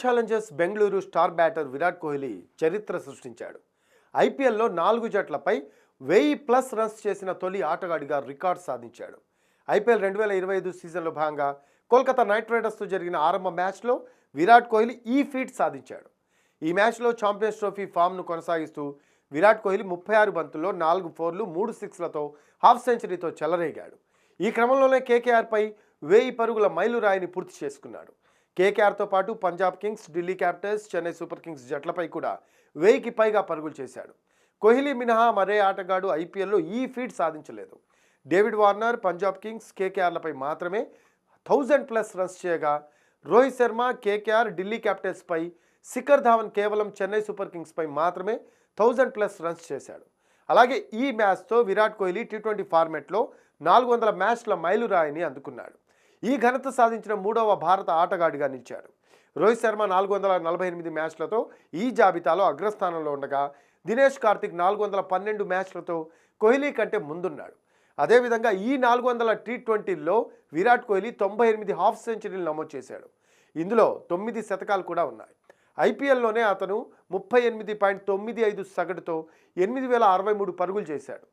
Challengers Bengaluru star batter Virat Kohli చరిత్ర సృష్టించాడు. ఐపీఎల్లో నాలుగు జట్లపై వెయ్యి ప్లస్ రన్స్ చేసిన తొలి ఆటగాడిగా రికార్డ్ సాధించాడు. ఐపీఎల్ రెండు వేల ఇరవై ఐదు సీజన్లో భాగంగా కోల్కతా నైట్ రైడర్స్తో జరిగిన ఆరంభ మ్యాచ్లో విరాట్ కోహ్లీ ఈ ఫీట్ సాధించాడు. ఈ మ్యాచ్లో ఛాంపియన్స్ ట్రోఫీ ఫామ్ను కొనసాగిస్తూ విరాట్ కోహ్లీ ముప్పై ఆరు బంతుల్లో నాలుగు ఫోర్లు మూడు సిక్స్లతో హాఫ్ సెంచరీతో చెలరేగాడు. ఈ క్రమంలోనే కేకేఆర్పై వెయ్యి పరుగుల మైలురాయిని పూర్తి చేసుకున్నాడు. కేకేఆర్తో పాటు Punjab kings Delhi capitals Chennai super kings జట్లపై కూడా వెయ్యికి పైగా పరుగులు చేశాడు. కోహ్లీ మినహా మరే ఆటగాడు ఐపీఎల్లో ఈ ఫీట్ సాధించలేదు. డేవిడ్ వార్నర్ పంజాబ్ కింగ్స్ కేకేఆర్లపై మాత్రమే థౌజండ్ ప్లస్ రన్స్ చేయగా రోహిత్ శర్మ కేకేఆర్ ఢిల్లీ క్యాపిటల్స్పై శిఖర్ ధావన్ కేవలం చెన్నై సూపర్ కింగ్స్పై మాత్రమే థౌజండ్ ప్లస్ రన్స్ చేశాడు. అలాగే ఈ మ్యాచ్తో విరాట్ కోహ్లీ టీ ట్వంటీ ఫార్మెట్లో నాలుగు వందల మ్యాచ్ల మైలురాయిని అందుకున్నాడు. ఈ ఘనత సాధించిన మూడవ భారత ఆటగాడిగా నిలిచాడు. రోహిత్ శర్మ నాలుగు వందల నలభై ఎనిమిది మ్యాచ్లతో ఈ జాబితాలో అగ్రస్థానంలో ఉండగా దినేష్ కార్తిక్ నాలుగు వందల పన్నెండు మ్యాచ్లతో కోహ్లీ కంటే ముందున్నాడు. అదేవిధంగా ఈ నాలుగు వందల టీ ట్వంటీల్లో విరాట్ కోహ్లీ తొంభై ఎనిమిది హాఫ్ సెంచరీలు నమోదు చేశాడు. ఇందులో తొమ్మిది శతకాలు కూడా ఉన్నాయి. ఐపీఎల్లోనే అతను ముప్పై ఎనిమిది పాయింట్ తొమ్మిది ఐదు సగటుతో ఎనిమిది వేల అరవై మూడు పరుగులు చేశాడు.